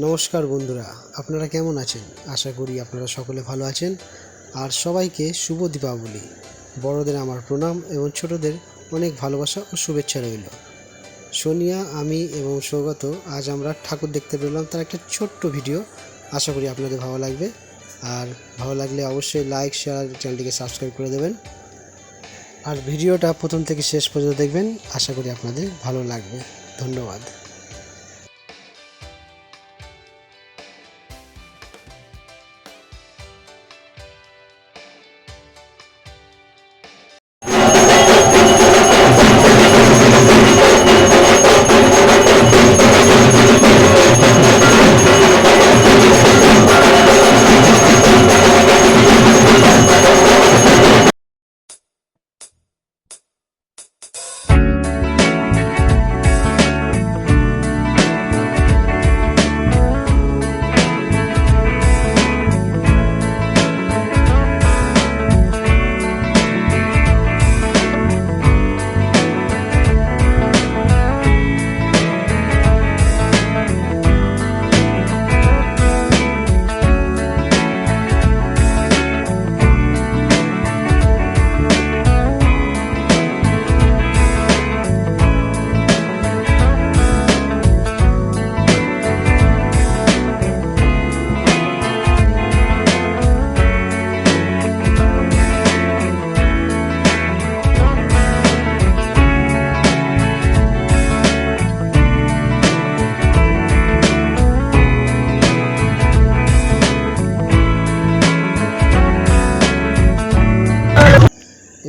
নমস্কার বন্ধুরা, আপনারা কেমন আছেন? আশা করি আপনারা সকলে ভালো আছেন। আর সবাইকে শুভ দীপাবলি। বড়দের আমার প্রণাম এবং ছোটদের অনেক ভালোবাসা ও শুভেচ্ছা রইল। সোনিয়া, আমি এবং সৌগত আজ আমরা ঠাকুর দেখতে পেলাম তার একটা ছোট্ট ভিডিও। আশা করি আপনাদের ভালো লাগবে। আর ভালো লাগলে অবশ্যই লাইক, শেয়ার চ্যানেলটিকে সাবস্ক্রাইব করে দেবেন। আর ভিডিওটা প্রথম থেকে শেষ পর্যন্ত দেখবেন। আশা করি আপনাদের ভালো লাগবে। ধন্যবাদ।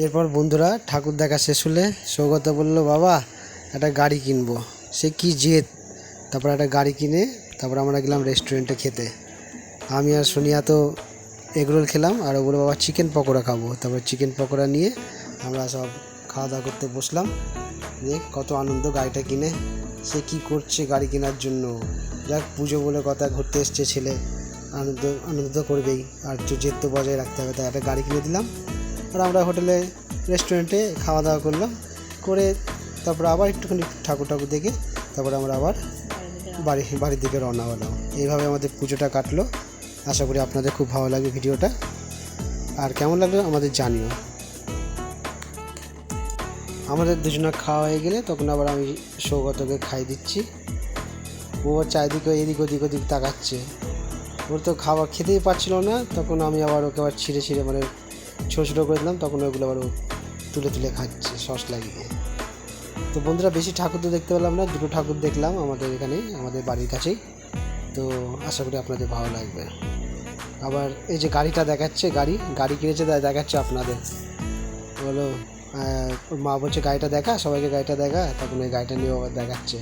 এরপর বন্ধুরা ঠাকুর দেখা শেষ হলে সৌগত বলল, বাবা, একটা গাড়ি কিনবো। সে কি জেদ? তারপর একটা গাড়ি কিনে তারপর আমরা গেলাম রেস্টুরেন্টে খেতে। আমি আর সোনিয়া তো এগরোল খেলাম আর ও বাবা চিকেন পকোড়া খাব। তারপর চিকেন পকোড়া নিয়ে আমরা সব খাওয়া দাওয়া করতে বসলাম। দিয়ে কত আনন্দ গাড়িটা কিনে। সে কি করছে গাড়ি কেনার জন্য? যাক, পুজো বলে কথা ঘুরতে এসছে ছেলে। আনন্দ আনন্দ করবেই। আর জেদ তো বজায় রাখতে হবে, তাই একটা গাড়ি কিনে দিলাম। আর আমরা হোটেলে রেস্টুরেন্টে খাওয়া দাওয়া করলাম। করে তারপর আবার একটুখানি ঠাকুর ঠাকুর দেখে তারপর আমরা আবার বাড়ি, বাড়ির দিকে রওনা হলাম। এইভাবে আমাদের পুজোটা কাটলো। আশা করি আপনাদের খুব ভালো লাগবে ভিডিওটা। আর কেমন লাগল আমাদের জানিও। আমাদের দুজনা খাওয়া হয়ে গেলে তখন আবার আমি সৌগতকে খাই দিচ্ছি। ও চারিদিকে এদিক ওদিক ওদিক তাকাচ্ছে। ওর তো খাওয়া খেতেই পাচ্ছিল না, তখন আমি আবার ওকে আবার ছিঁড়ে ছিঁড়ে মানে ছোটো ছোটো করে দিলাম, তখন ওইগুলো আবার তুলে তুলে খাচ্ছে, সস লাগিয়ে। তো বন্ধুরা বেশি ঠাকুর তো দেখতে পেলাম না, দুটো ঠাকুর দেখলাম আমাদের এখানে, আমাদের বাড়ির কাছেই। তো আশা করি আপনাদের ভালো লাগবে। আবার এই যে গাড়িটা দেখাচ্ছে, গাড়ি গাড়ি কিনেছে তাই দেখাচ্ছে আপনাদের। বলো মা বলছে, গাড়িটা দেখা, সবাইকে গাড়িটা দেখা। তখন ওই গাড়িটা নিয়ে আবার দেখাচ্ছে।